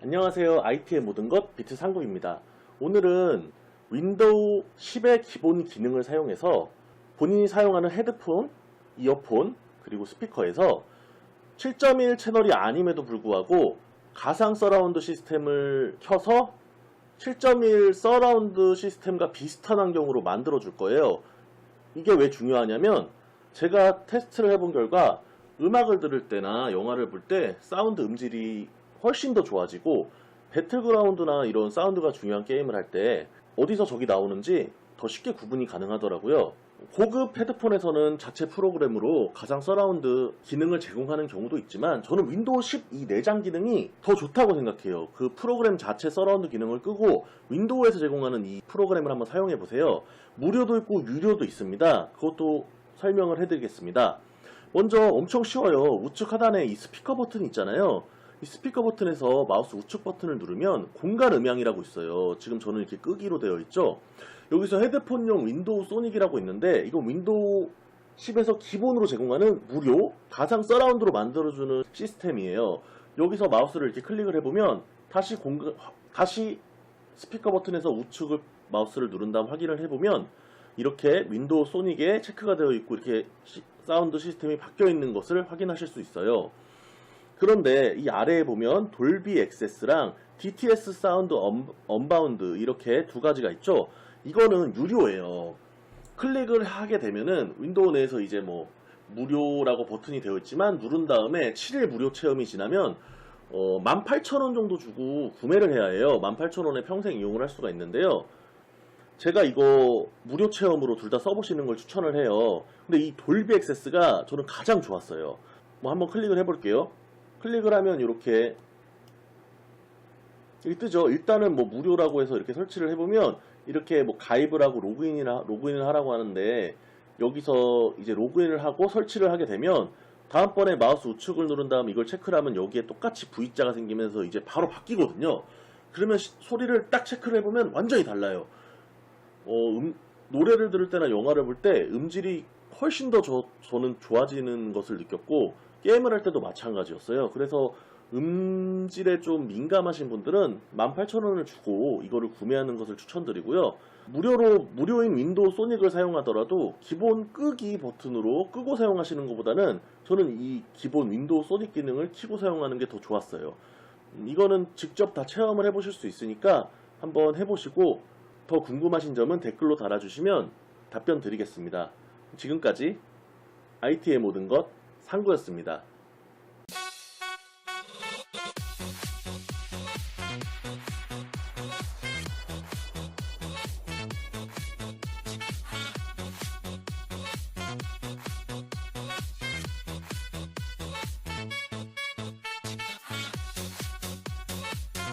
안녕하세요. IT의 모든 것 비트 상국입니다. 오늘은 윈도우 10의 기본 기능을 사용해서 본인이 사용하는 헤드폰, 이어폰, 그리고 스피커에서 7.1 채널이 아님에도 불구하고 가상 서라운드 시스템을 켜서 7.1 서라운드 시스템과 비슷한 환경으로 만들어 줄 거예요. 이게 왜 중요하냐면 제가 테스트를 해본 결과 음악을 들을 때나 영화를 볼 때 사운드 음질이 훨씬 더 좋아지고 배틀그라운드나 이런 사운드가 중요한 게임을 할 때 어디서 적이 나오는지 더 쉽게 구분이 가능하더라고요. 고급 헤드폰에서는 자체 프로그램으로 가상 서라운드 기능을 제공하는 경우도 있지만 저는 윈도우 10 이 내장 기능이 더 좋다고 생각해요. 그 프로그램 자체 서라운드 기능을 끄고 윈도우에서 제공하는 이 프로그램을 한번 사용해 보세요. 무료도 있고 유료도 있습니다. 그것도 설명을 해드리겠습니다. 먼저 엄청 쉬워요. 우측 하단에 이 스피커 버튼이 있잖아요. 이 스피커 버튼에서 마우스 우측 버튼을 누르면 공간 음향이라고 있어요. 지금 저는 이렇게 끄기로 되어 있죠. 여기서 헤드폰용 윈도우 소닉이라고 있는데 이건 윈도우 10에서 기본으로 제공하는 무료 가상 서라운드로 만들어주는 시스템이에요. 여기서 마우스를 이렇게 클릭을 해보면 다시 공간 다시 스피커 버튼에서 우측을 마우스를 누른 다음 확인을 해보면 이렇게 윈도우 소닉에 체크가 되어 있고 이렇게 시- 사운드 시스템이 바뀌어 있는 것을 확인하실 수 있어요. 그런데 이 아래에 보면 돌비 액세스랑 DTS 사운드 언, 언바운드 이렇게 두 가지가 있죠. 이거는 유료예요. 클릭을 하게 되면은 윈도우 내에서 이제 뭐 무료라고 버튼이 되어 있지만 누른 다음에 7일 무료 체험이 지나면 어, 18,000원 정도 주고 구매를 해야 해요. 18,000원에 평생 이용을 할 수가 있는데요. 제가 이거 무료 체험으로 둘 다 써보시는 걸 추천을 해요. 근데 이 돌비 액세스가 저는 가장 좋았어요. 뭐 한번 클릭을 해볼게요. 클릭을 하면 이렇게 여기 뜨죠. 일단은 뭐 무료라고 해서 이렇게 설치를 해보면 이렇게 뭐 가입을 하고 로그인이나 로그인을 하라고 하는데 여기서 이제 로그인을 하고 설치를 하게 되면 다음번에 마우스 우측을 누른 다음 이걸 체크를 하면 여기에 똑같이 V자가 생기면서 이제 바로 바뀌거든요. 그러면 시- 소리를 딱 체크를 해보면 완전히 달라요. 어, 음, 노래를 들을 때나 영화를 볼 때 음질이 훨씬 더 저, 저는 좋아지는 것을 느꼈고 게임을 할 때도 마찬가지였어요. 그래서 음질에 좀 민감하신 분들은 18,000원을 주고 이거를 구매하는 것을 추천드리고요. 무료로 무료인 윈도우 소닉을 사용하더라도 기본 끄기 버튼으로 끄고 사용하시는 것보다는 저는 이 기본 윈도우 소닉 기능을 키고 사용하는 게 더 좋았어요. 음, 이거는 직접 다 체험을 해보실 수 있으니까 한번 해보시고 더 궁금하신 점은 댓글로 달아주시면 답변 드리겠습니다. 지금까지 IT의 모든 것 상구였습니다.